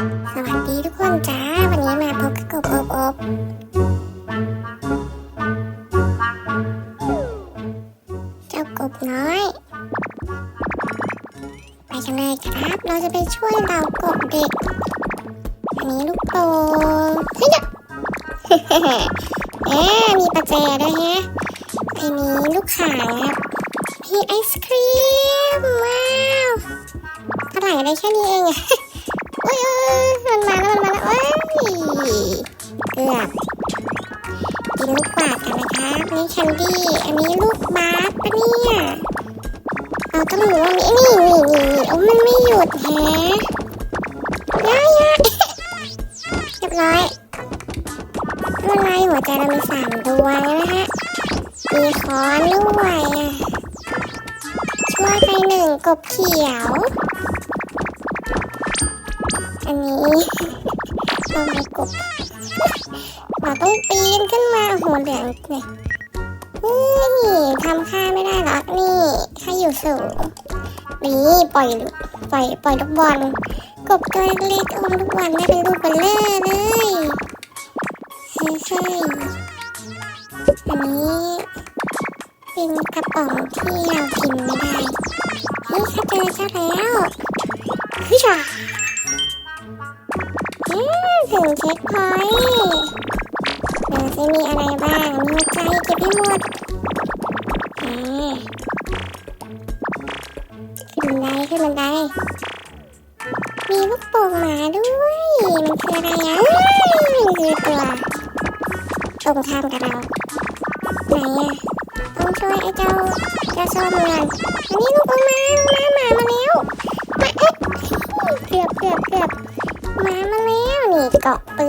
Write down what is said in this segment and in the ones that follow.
สวัสดีทุกคนจ้า วันนี้มาพบกับกบอบอบเจ้ากบน้อย ไปกันเลยครับ เราจะไปช่วยเรากบเด็ก อันนี้ลูกโป่งเฮ้ยเนี่ยเอ๊ะมีประแจด้วยฮะอันนี้ลูกขางครับมีไอศครีม ว้าวเท่าไหร่ได้แค่นี้เอง อ้ยมันมาแล้วมันมาแล้วเอ้ยเกือบกินลูกกวาดกันนะครับนี่แคนดี้ อันนี้ลูกบาสปะเนี่ยเราต้องรู้ว่ามีนี่นี่นี่นี่โอ้มันไม่หยุดแฮะย่าย่าเรียบร้อยไม่เป็นไรหัวใจเรามีสามดวงนะฮะมีค้อนด้วยช่วยไปหนึ่งกบเขียว อันนี้เอาไม้กบเราต้องปีนขึ้นมาโอ้โหเหลืองเลยนี่ทำค่าไม่ได้หรอกนี่ค่าอยู่สูงนี่ปล่อยปล่อยปล่อยลูกบอลกบตัวเล็กๆอมลูกบอลได้เป็นลูกเบลเลอเลยใช่ใช่อันนี้เป็นกระป๋องที่เรากินไม่ได้นี่ค่ะเจอเจ้าแล้วพี่จ๋า ถึงเช็คพอยต์เดี๋ยวจะมีอะไรบ้าง มีหัวใจเก็บให้หมดขึ้นบันไดขึ้นบันได มีลูกโป่งหมาด้วย มันคืออะไรอะมันคือตัวตรงข้ามกับเราไหนอะต้องช่วยไอ้เจ้าเจ้าส้มก่อนอันนี้ลูกออกมามาหมามาแล้ว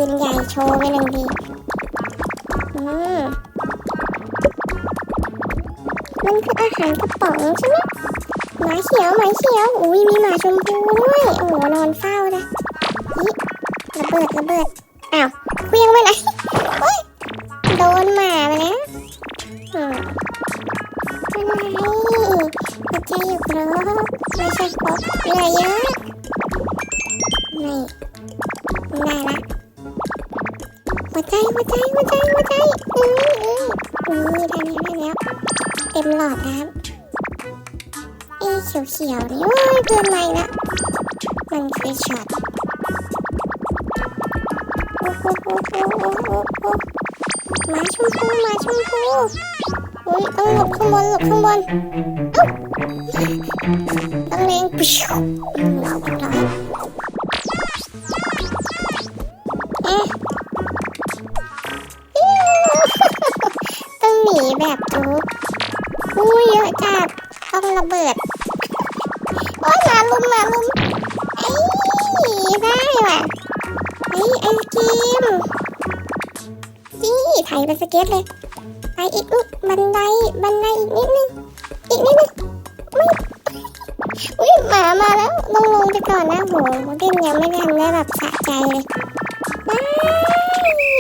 นใหญ่โชว์ไปหนึ่งทีอืมมันคืออาหารกระป๋องใช่ไหมหมาเขียวหมาเขียว อุ้ยมีหมาชมพูด้วย โอ้โหนอนเฝ้าเลยนี่ระเบิดระเบิด อ้าวเคลี้ยงไปไหนโอ้ยโดนหมาไปแล้วอืมเป็นไรหัวใจอยู่ครบไม่ใช่ครบเหลือเยอะ วใจหัวใจหัวใจหัวใจเอ้ยเอ้ยเอ้ยได้แล้วได้แล้วเต็มหลอดแล้วเอ้ยเขียวเขียวนี่โอ้ยเกินไปละมันคือช็อตโอ้โหโอ้โหโอ้โหโอ้หมาชมพูมาชมพูอุ้ยต้องหลบข้างบนหลบข้างบนเอ้าต้องเล็งปิ๊วเราเรีย แบบจุ๊บอู้เยอะจัดต้องระเบิด โอ้ยมาลุมมาลุมเอ้ยได้ว่ะเฮ้ไอศกรีมนี่ไถเป็นสเก็ตเลย ไปอีกอุ๊ยบันไดบันไดอีกนิดนึง อีกนิดนึงอุ๊ยอุ้ยหมามาแล้วลงลงไปก่อนนะโหเล่นยังไม่ทำได้แบบสะใจเลยว้าวเย้ได้